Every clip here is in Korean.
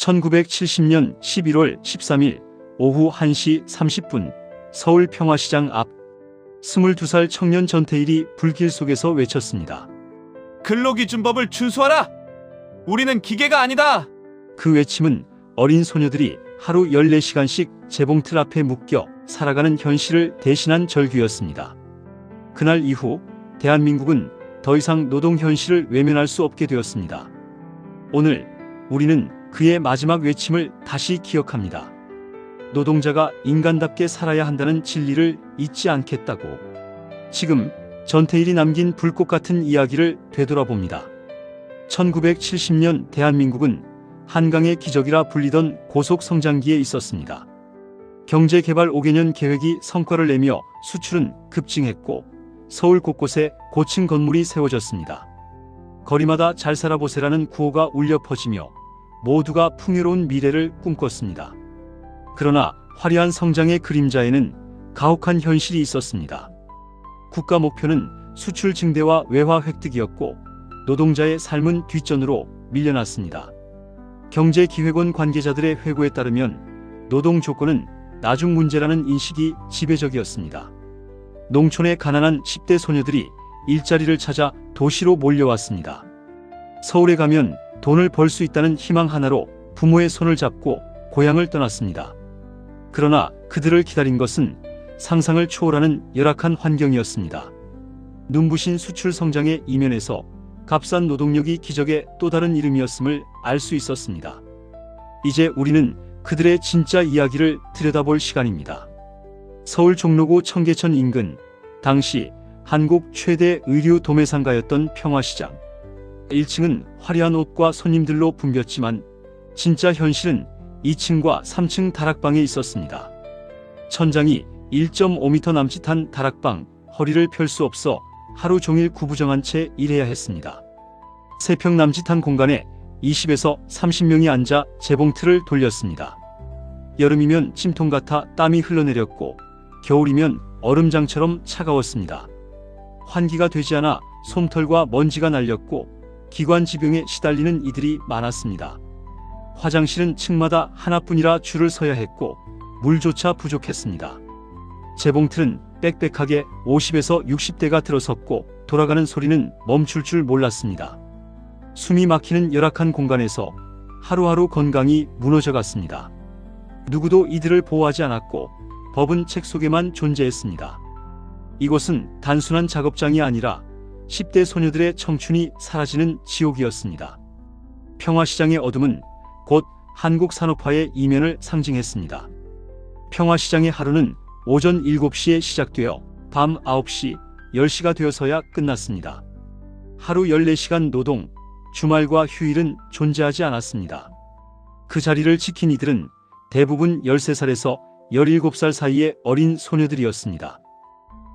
1970년 11월 13일 오후 1시 30분 서울 평화시장 앞 22살 청년 전태일이 불길 속에서 외쳤습니다. 근로기준법을 준수하라! 우리는 기계가 아니다! 그 외침은 어린 소녀들이 하루 14시간씩 재봉틀 앞에 묶여 살아가는 현실을 대신한 절규였습니다. 그날 이후 대한민국은 더 이상 노동 현실을 외면할 수 없게 되었습니다. 오늘 우리는 그의 마지막 외침을 다시 기억합니다. 노동자가 인간답게 살아야 한다는 진리를 잊지 않겠다고. 지금 전태일이 남긴 불꽃 같은 이야기를 되돌아봅니다. 1970년 대한민국은 한강의 기적이라 불리던 고속 성장기에 있었습니다. 경제개발 5개년 계획이 성과를 내며 수출은 급증했고 서울 곳곳에 고층 건물이 세워졌습니다. 거리마다 잘 살아보세라는 구호가 울려 퍼지며 모두가 풍요로운 미래를 꿈꿨습니다. 그러나 화려한 성장의 그림자에는 가혹한 현실이 있었습니다. 국가 목표는 수출 증대와 외화 획득이었고 노동자의 삶은 뒷전으로 밀려났습니다. 경제기획원 관계자들의 회고에 따르면 노동 조건은 나중 문제라는 인식이 지배적이었습니다. 농촌의 가난한 10대 소녀들이 일자리를 찾아 도시로 몰려왔습니다. 서울에 가면 돈을 벌 수 있다는 희망 하나로 부모의 손을 잡고 고향을 떠났습니다. 그러나 그들을 기다린 것은 상상을 초월하는 열악한 환경이었습니다. 눈부신 수출 성장의 이면에서 값싼 노동력이 기적의 또 다른 이름이었음을 알 수 있었습니다. 이제 우리는 그들의 진짜 이야기를 들여다볼 시간입니다. 서울 종로구 청계천 인근 당시 한국 최대 의류 도매상가였던 평화시장. 1층은 화려한 옷과 손님들로 붐볐지만 진짜 현실은 2층과 3층 다락방에 있었습니다. 천장이 1.5m 남짓한 다락방, 허리를 펼 수 없어 하루 종일 구부정한 채 일해야 했습니다. 3평 남짓한 공간에 20에서 30명이 앉아 재봉틀을 돌렸습니다. 여름이면 찜통 같아 땀이 흘러내렸고 겨울이면 얼음장처럼 차가웠습니다. 환기가 되지 않아 솜털과 먼지가 날렸고 기관지병에 시달리는 이들이 많았습니다. 화장실은 층마다 하나뿐이라 줄을 서야 했고 물조차 부족했습니다. 재봉틀은 빽빽하게 50에서 60대가 들어섰고 돌아가는 소리는 멈출 줄 몰랐습니다. 숨이 막히는 열악한 공간에서 하루하루 건강이 무너져 갔습니다. 누구도 이들을 보호하지 않았고 법은 책 속에만 존재했습니다. 이곳은 단순한 작업장이 아니라 10대 소녀들의 청춘이 사라지는 지옥이었습니다. 평화시장의 어둠은 곧 한국 산업화의 이면을 상징했습니다. 평화시장의 하루는 오전 7시에 시작되어 밤 9시, 10시가 되어서야 끝났습니다. 하루 14시간 노동, 주말과 휴일은 존재하지 않았습니다. 그 자리를 지킨 이들은 대부분 13살에서 17살 사이의 어린 소녀들이었습니다.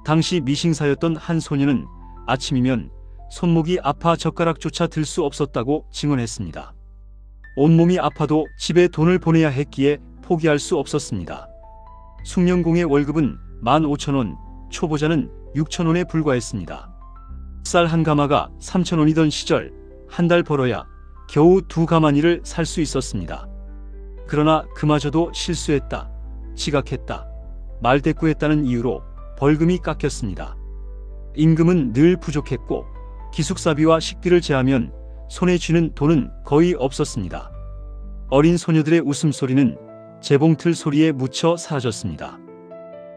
당시 미싱사였던 한 소녀는 아침이면 손목이 아파 젓가락조차 들 수 없었다고 증언했습니다. 온몸이 아파도 집에 돈을 보내야 했기에 포기할 수 없었습니다. 숙련공의 월급은 15,000원, 초보자는 6,000원에 불과했습니다. 쌀 한 가마가 3,000원이던 시절 한 달 벌어야 겨우 두 가마니를 살 수 있었습니다. 그러나 그마저도 실수했다, 지각했다, 말대꾸했다는 이유로 벌금이 깎였습니다. 임금은 늘 부족했고 기숙사비와 식비를 제하면 손에 쥐는 돈은 거의 없었습니다. 어린 소녀들의 웃음소리는 재봉틀 소리에 묻혀 사라졌습니다.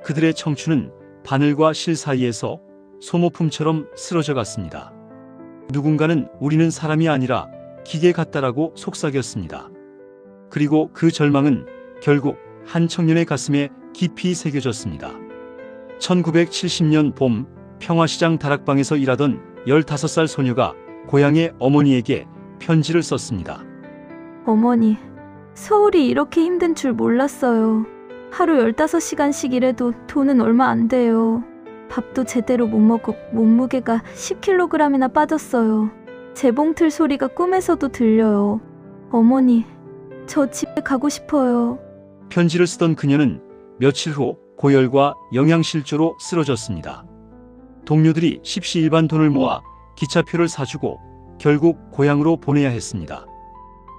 그들의 청춘은 바늘과 실 사이에서 소모품처럼 쓰러져 갔습니다. 누군가는 우리는 사람이 아니라 기계 같다라고 속삭였습니다. 그리고 그 절망은 결국 한 청년의 가슴에 깊이 새겨졌습니다. 1970년 봄 평화시장 다락방에서 일하던 15살 소녀가 고향의 어머니에게 편지를 썼습니다. 어머니, 서울이 이렇게 힘든 줄 몰랐어요. 하루 15시간씩 일해도 돈은 얼마 안 돼요. 밥도 제대로 못 먹고 몸무게가 10kg이나 빠졌어요. 재봉틀 소리가 꿈에서도 들려요. 어머니, 저 집에 가고 싶어요. 편지를 쓰던 그녀는 며칠 후 고열과 영양실조로 쓰러졌습니다. 동료들이 십시일반 돈을 모아 기차표를 사주고 결국 고향으로 보내야 했습니다.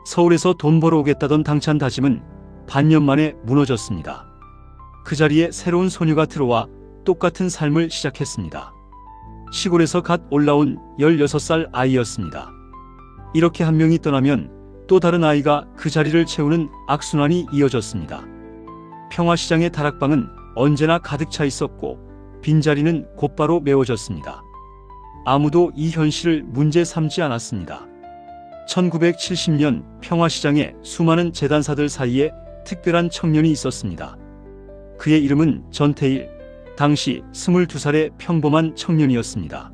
서울에서 돈 벌어오겠다던 당찬 다짐은 반년 만에 무너졌습니다. 그 자리에 새로운 소녀가 들어와 똑같은 삶을 시작했습니다. 시골에서 갓 올라온 16살 아이였습니다. 이렇게 한 명이 떠나면 또 다른 아이가 그 자리를 채우는 악순환이 이어졌습니다. 평화시장의 다락방은 언제나 가득 차 있었고 빈자리는 곧바로 메워졌습니다. 아무도 이 현실을 문제 삼지 않았습니다. 1970년 평화시장에 수많은 재단사들 사이에 특별한 청년이 있었습니다. 그의 이름은 전태일, 당시 22살의 평범한 청년이었습니다.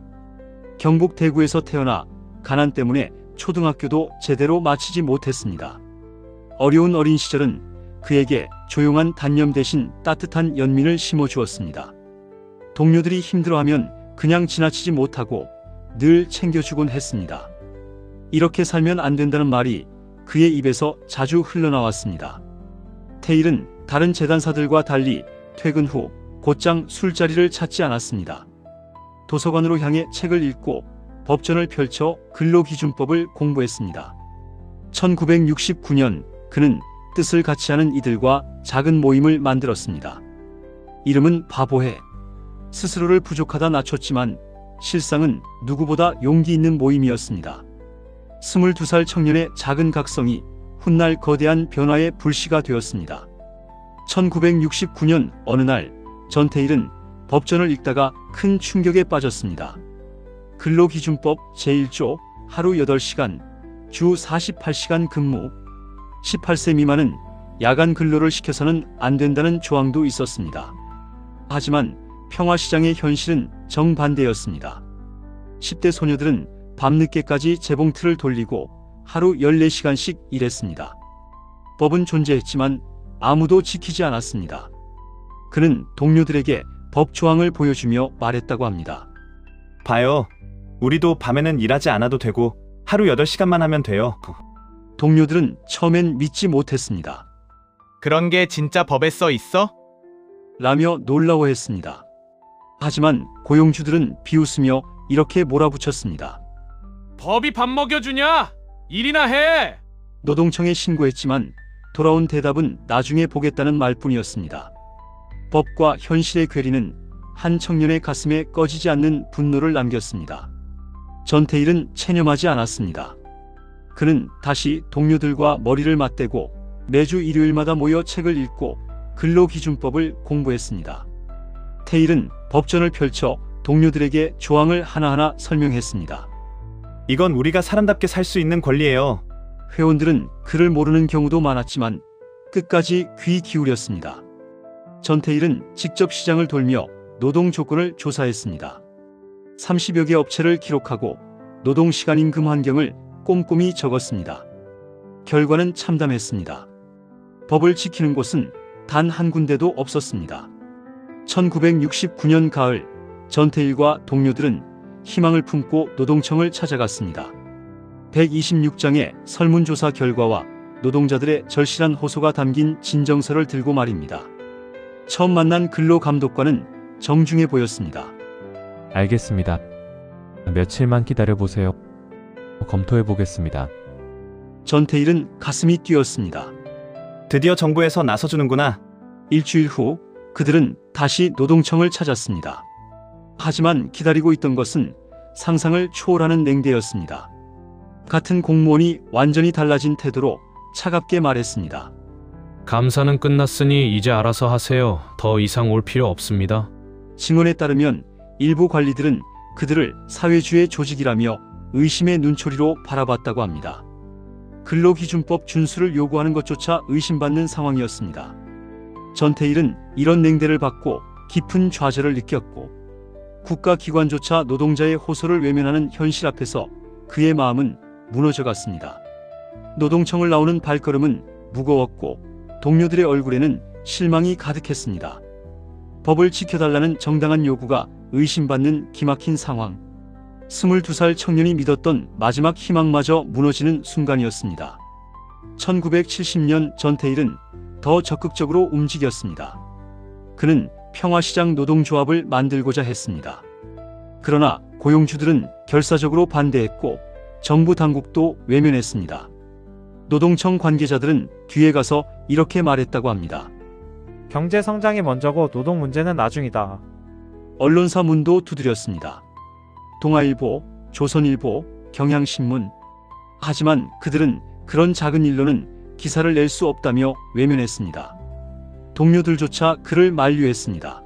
경북 대구에서 태어나 가난 때문에 초등학교도 제대로 마치지 못했습니다. 어려운 어린 시절은 그에게 조용한 단념 대신 따뜻한 연민을 심어주었습니다. 동료들이 힘들어하면 그냥 지나치지 못하고 늘 챙겨주곤 했습니다. 이렇게 살면 안 된다는 말이 그의 입에서 자주 흘러나왔습니다. 테일은 다른 재단사들과 달리 퇴근 후 곧장 술자리를 찾지 않았습니다. 도서관으로 향해 책을 읽고 법전을 펼쳐 근로기준법을 공부했습니다. 1969년 그는 뜻을 같이 하는 이들과 작은 모임을 만들었습니다. 이름은 바보해. 스스로를 부족하다 낮췄지만 실상은 누구보다 용기 있는 모임이었습니다. 22살 청년의 작은 각성이 훗날 거대한 변화의 불씨가 되었습니다. 1969년 어느 날 전태일은 법전을 읽다가 큰 충격에 빠졌습니다. 근로기준법 제1조 하루 8시간, 주 48시간 근무, 18세 미만은 야간 근로를 시켜서는 안 된다는 조항도 있었습니다. 하지만 평화시장의 현실은 정반대였습니다. 10대 소녀들은 밤늦게까지 재봉틀을 돌리고 하루 14시간씩 일했습니다. 법은 존재했지만 아무도 지키지 않았습니다. 그는 동료들에게 법 조항을 보여주며 말했다고 합니다. 봐요. 우리도 밤에는 일하지 않아도 되고 하루 8시간만 하면 돼요. 동료들은 처음엔 믿지 못했습니다. 그런 게 진짜 법에 써 있어? 라며 놀라워했습니다. 하지만 고용주들은 비웃으며 이렇게 몰아붙였습니다. 법이 밥 먹여주냐? 일이나 해! 노동청에 신고했지만 돌아온 대답은 나중에 보겠다는 말뿐이었습니다. 법과 현실의 괴리는 한 청년의 가슴에 꺼지지 않는 분노를 남겼습니다. 전태일은 체념하지 않았습니다. 그는 다시 동료들과 머리를 맞대고 매주 일요일마다 모여 책을 읽고 근로기준법을 공부했습니다. 태일은 법전을 펼쳐 동료들에게 조항을 하나하나 설명했습니다. 이건 우리가 사람답게 살 수 있는 권리예요. 회원들은 그를 모르는 경우도 많았지만 끝까지 귀 기울였습니다. 전태일은 직접 시장을 돌며 노동 조건을 조사했습니다. 30여 개 업체를 기록하고 노동 시간 임금 환경을 꼼꼼히 적었습니다. 결과는 참담했습니다. 법을 지키는 곳은 단 한 군데도 없었습니다. 1969년 가을 전태일과 동료들은 희망을 품고 노동청을 찾아갔습니다. 126장의 설문조사 결과와 노동자들의 절실한 호소가 담긴 진정서를 들고 말입니다. 처음 만난 근로감독관은 정중해 보였습니다. 알겠습니다. 며칠만 기다려보세요. 검토해보겠습니다. 전태일은 가슴이 뛰었습니다. 드디어 정부에서 나서주는구나. 일주일 후 그들은 다시 노동청을 찾았습니다. 하지만 기다리고 있던 것은 상상을 초월하는 냉대였습니다. 같은 공무원이 완전히 달라진 태도로 차갑게 말했습니다. 감사는 끝났으니 이제 알아서 하세요. 더 이상 올 필요 없습니다. 증언에 따르면 일부 관리들은 그들을 사회주의 조직이라며 의심의 눈초리로 바라봤다고 합니다. 근로기준법 준수를 요구하는 것조차 의심받는 상황이었습니다. 전태일은 이런 냉대를 받고 깊은 좌절을 느꼈고 국가기관조차 노동자의 호소를 외면하는 현실 앞에서 그의 마음은 무너져 갔습니다. 노동청을 나오는 발걸음은 무거웠고 동료들의 얼굴에는 실망이 가득했습니다. 법을 지켜달라는 정당한 요구가 의심받는 기막힌 상황. 22살 청년이 믿었던 마지막 희망마저 무너지는 순간이었습니다. 1970년 전태일은 더 적극적으로 움직였습니다. 그는 평화시장 노동조합을 만들고자 했습니다. 그러나 고용주들은 결사적으로 반대했고 정부 당국도 외면했습니다. 노동청 관계자들은 뒤에 가서 이렇게 말했다고 합니다. 경제 성장이 먼저고 노동 문제는 나중이다. 언론사 문도 두드렸습니다. 동아일보, 조선일보, 경향신문. 하지만 그들은 그런 작은 일로는 기사를 낼 수 없다며 외면했습니다. 동료들조차 그를 만류했습니다.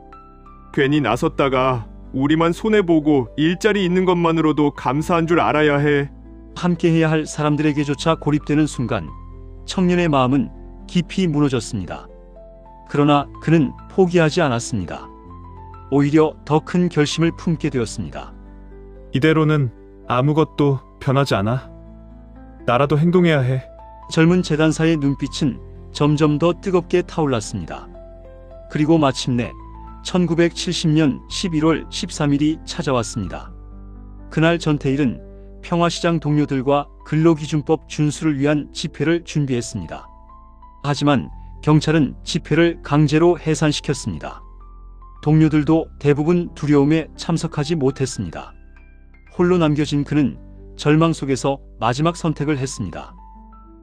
괜히 나섰다가 우리만 손해보고 일자리 있는 것만으로도 감사한 줄 알아야 해. 함께해야 할 사람들에게조차 고립되는 순간 청년의 마음은 깊이 무너졌습니다. 그러나 그는 포기하지 않았습니다. 오히려 더 큰 결심을 품게 되었습니다. 이대로는 아무것도 변하지 않아. 나라도 행동해야 해. 젊은 재단사의 눈빛은 점점 더 뜨겁게 타올랐습니다. 그리고 마침내 1970년 11월 13일이 찾아왔습니다. 그날 전태일은 평화시장 동료들과 근로기준법 준수를 위한 집회를 준비했습니다. 하지만 경찰은 집회를 강제로 해산시켰습니다. 동료들도 대부분 두려움에 참석하지 못했습니다. 홀로 남겨진 그는 절망 속에서 마지막 선택을 했습니다.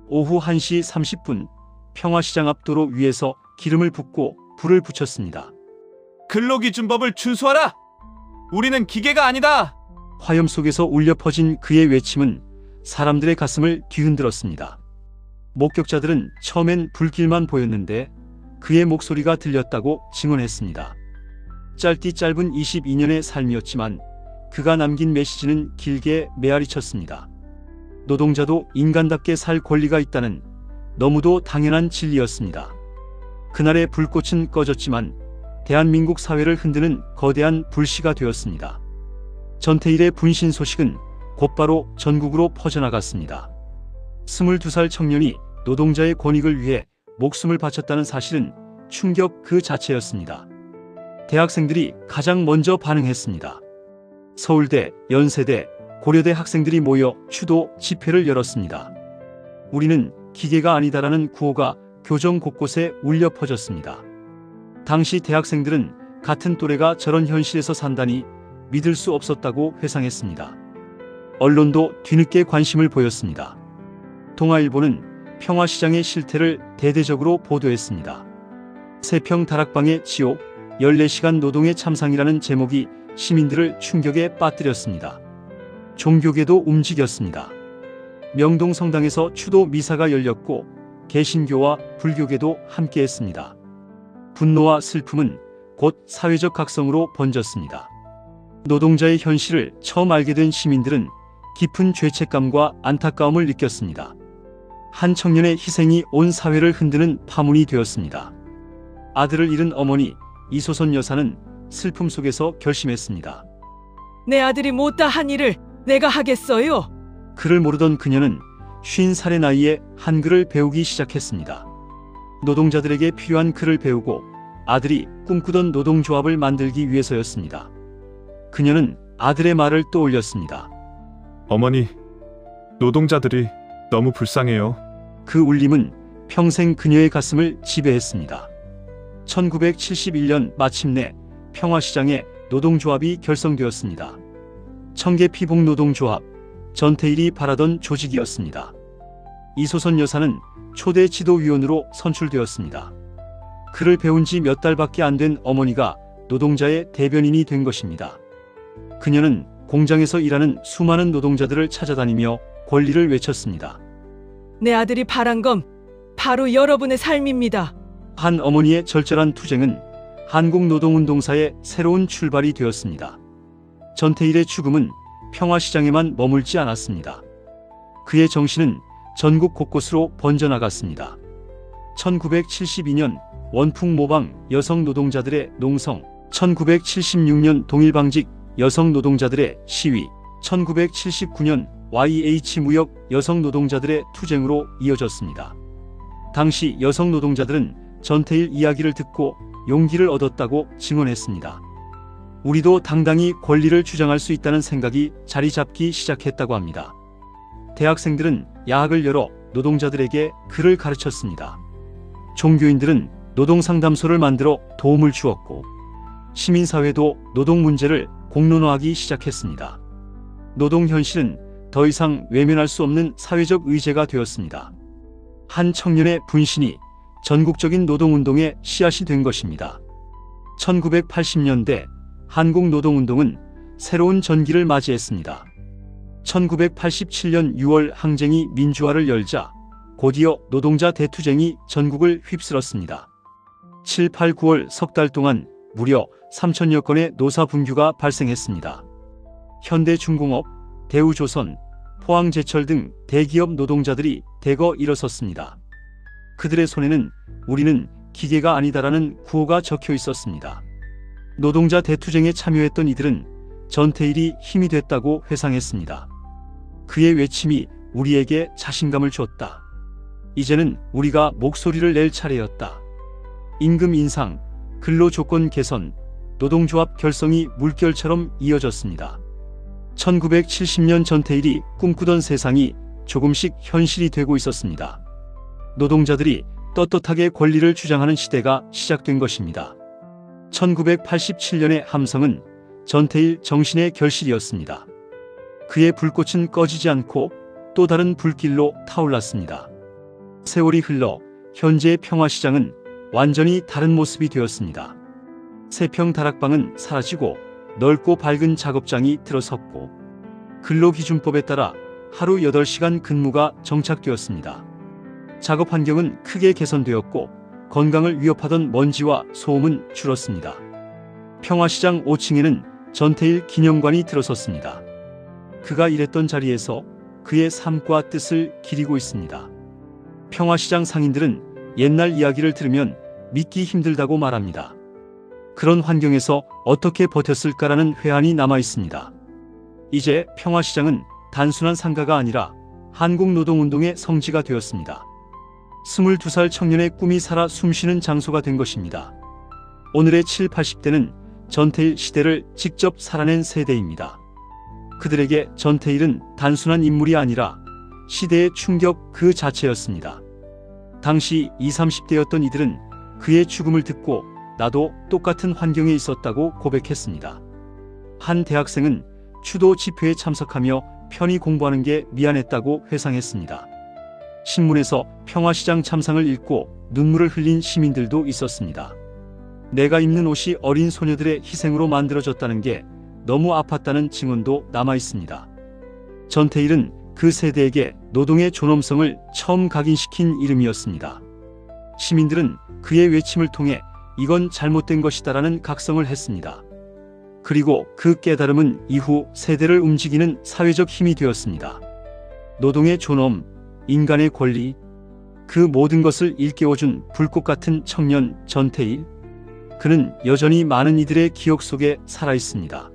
오후 1시 30분 평화시장 앞 도로 위에서 기름을 붓고 불을 붙였습니다. 근로기준법을 준수하라! 우리는 기계가 아니다! 화염 속에서 울려 퍼진 그의 외침은 사람들의 가슴을 뒤흔들었습니다. 목격자들은 처음엔 불길만 보였는데 그의 목소리가 들렸다고 증언했습니다. 짧디 짧은 22년의 삶이었지만 그가 남긴 메시지는 길게 메아리 쳤습니다. 노동자도 인간답게 살 권리가 있다는 너무도 당연한 진리였습니다. 그날의 불꽃은 꺼졌지만 대한민국 사회를 흔드는 거대한 불씨가 되었습니다. 전태일의 분신 소식은 곧바로 전국으로 퍼져나갔습니다. 22살 청년이 노동자의 권익을 위해 목숨을 바쳤다는 사실은 충격 그 자체였습니다. 대학생들이 가장 먼저 반응했습니다. 서울대, 연세대, 고려대 학생들이 모여 추도 집회를 열었습니다. 우리는 기계가 아니다라는 구호가 교정 곳곳에 울려 퍼졌습니다. 당시 대학생들은 같은 또래가 저런 현실에서 산다니 믿을 수 없었다고 회상했습니다. 언론도 뒤늦게 관심을 보였습니다. 동아일보는 평화시장의 실태를 대대적으로 보도했습니다. 세평 다락방의 지옥, 14시간 노동의 참상이라는 제목이 시민들을 충격에 빠뜨렸습니다. 종교계도 움직였습니다. 명동 성당에서 추도 미사가 열렸고 개신교와 불교계도 함께했습니다. 분노와 슬픔은 곧 사회적 각성으로 번졌습니다. 노동자의 현실을 처음 알게 된 시민들은 깊은 죄책감과 안타까움을 느꼈습니다. 한 청년의 희생이 온 사회를 흔드는 파문이 되었습니다. 아들을 잃은 어머니 이소선 여사는 슬픔 속에서 결심했습니다. 내 아들이 못다 한 일을 내가 하겠어요. 글을 모르던 그녀는 50살의 나이에 한글을 배우기 시작했습니다. 노동자들에게 필요한 글을 배우고 아들이 꿈꾸던 노동조합을 만들기 위해서였습니다. 그녀는 아들의 말을 떠올렸습니다. 어머니, 노동자들이 너무 불쌍해요. 그 울림은 평생 그녀의 가슴을 지배했습니다. 1971년 마침내 평화시장에 노동조합이 결성되었습니다. 청계 피복 노동조합, 전태일이 바라던 조직이었습니다. 이소선 여사는 초대 지도위원으로 선출되었습니다. 그를 배운 지 몇 달밖에 안 된 어머니가 노동자의 대변인이 된 것입니다. 그녀는 공장에서 일하는 수많은 노동자들을 찾아다니며 권리를 외쳤습니다. 내 아들이 바란 건 바로 여러분의 삶입니다. 한 어머니의 절절한 투쟁은 한국노동운동사의 새로운 출발이 되었습니다. 전태일의 죽음은 평화시장에만 머물지 않았습니다. 그의 정신은 전국 곳곳으로 번져나갔습니다. 1972년 원풍 모방 여성 노동자들의 농성, 1976년 동일방직 여성 노동자들의 시위, 1979년 YH 무역 여성 노동자들의 투쟁으로 이어졌습니다. 당시 여성 노동자들은 전태일 이야기를 듣고 용기를 얻었다고 증언했습니다. 우리도 당당히 권리를 주장할 수 있다는 생각이 자리 잡기 시작했다고 합니다. 대학생들은 야학을 열어 노동자들에게 글을 가르쳤습니다. 종교인들은 노동상담소를 만들어 도움을 주었고, 시민사회도 노동 문제를 공론화하기 시작했습니다. 노동 현실은 더 이상 외면할 수 없는 사회적 의제가 되었습니다. 한 청년의 분신이 전국적인 노동운동의 씨앗이 된 것입니다. 1980년대 한국 노동운동은 새로운 전기를 맞이했습니다. 1987년 6월 항쟁이 민주화를 열자 곧이어 노동자 대투쟁이 전국을 휩쓸었습니다. 7, 8, 9월 석 달 동안 무려 3천여 건의 노사 분규가 발생했습니다. 현대중공업, 대우조선, 포항제철 등 대기업 노동자들이 대거 일어섰습니다. 그들의 손에는 우리는 기계가 아니다라는 구호가 적혀 있었습니다. 노동자 대투쟁에 참여했던 이들은 전태일이 힘이 됐다고 회상했습니다. 그의 외침이 우리에게 자신감을 줬다. 이제는 우리가 목소리를 낼 차례였다. 임금 인상, 근로 조건 개선, 노동조합 결성이 물결처럼 이어졌습니다. 1970년 전태일이 꿈꾸던 세상이 조금씩 현실이 되고 있었습니다. 노동자들이 떳떳하게 권리를 주장하는 시대가 시작된 것입니다. 1987년의 함성은 전태일 정신의 결실이었습니다. 그의 불꽃은 꺼지지 않고 또 다른 불길로 타올랐습니다. 세월이 흘러 현재의 평화시장은 완전히 다른 모습이 되었습니다. 세평 다락방은 사라지고 넓고 밝은 작업장이 들어섰고 근로기준법에 따라 하루 8시간 근무가 정착되었습니다. 작업 환경은 크게 개선되었고 건강을 위협하던 먼지와 소음은 줄었습니다. 평화시장 5층에는 전태일 기념관이 들어섰습니다. 그가 일했던 자리에서 그의 삶과 뜻을 기리고 있습니다. 평화시장 상인들은 옛날 이야기를 들으면 믿기 힘들다고 말합니다. 그런 환경에서 어떻게 버텼을까라는 회한이 남아 있습니다. 이제 평화시장은 단순한 상가가 아니라 한국 노동운동의 성지가 되었습니다. 22살 청년의 꿈이 살아 숨쉬는 장소가 된 것입니다. 오늘의 7, 80대는 전태일 시대를 직접 살아낸 세대입니다. 그들에게 전태일은 단순한 인물이 아니라 시대의 충격 그 자체였습니다. 당시 20, 30대였던 이들은 그의 죽음을 듣고 나도 똑같은 환경에 있었다고 고백했습니다. 한 대학생은 추도 집회에 참석하며 편히 공부하는 게 미안했다고 회상했습니다. 신문에서 평화시장 참상을 읽고 눈물을 흘린 시민들도 있었습니다. 내가 입는 옷이 어린 소녀들의 희생으로 만들어졌다는 게 너무 아팠다는 증언도 남아 있습니다. 전태일은 그 세대에게 노동의 존엄성을 처음 각인시킨 이름이었습니다. 시민들은 그의 외침을 통해 이건 잘못된 것이다라는 각성을 했습니다. 그리고 그 깨달음은 이후 세대를 움직이는 사회적 힘이 되었습니다. 노동의 존엄, 인간의 권리, 그 모든 것을 일깨워준 불꽃 같은 청년 전태일. 그는 여전히 많은 이들의 기억 속에 살아 있습니다.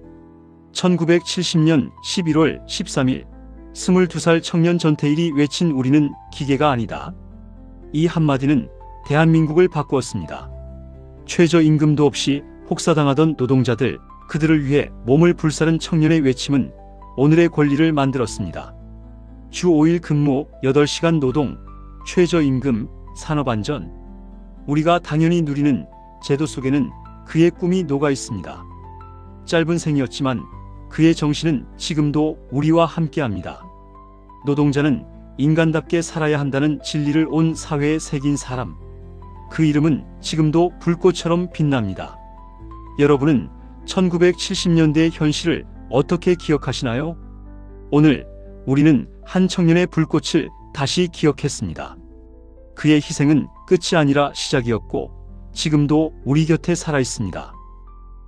1970년 11월 13일, 22살 청년 전태일이 외친 우리는 기계가 아니다. 이 한마디는 대한민국을 바꾸었습니다. 최저임금도 없이 혹사당하던 노동자들, 그들을 위해 몸을 불사른 청년의 외침은 오늘의 권리를 만들었습니다. 주 5일 근무, 8시간 노동, 최저임금, 산업안전. 우리가 당연히 누리는 제도 속에는 그의 꿈이 녹아 있습니다. 짧은 생이었지만 그의 정신은 지금도 우리와 함께합니다. 노동자는 인간답게 살아야 한다는 진리를 온 사회에 새긴 사람. 그 이름은 지금도 불꽃처럼 빛납니다. 여러분은 1970년대의 현실을 어떻게 기억하시나요? 오늘 우리는 한 청년의 불꽃을 다시 기억했습니다. 그의 희생은 끝이 아니라 시작이었고 지금도 우리 곁에 살아 있습니다.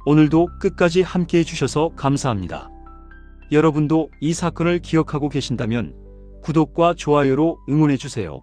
오늘도 끝까지 함께 해주셔서 감사합니다. 여러분도 이 사건을 기억하고 계신다면 구독과 좋아요로 응원해주세요.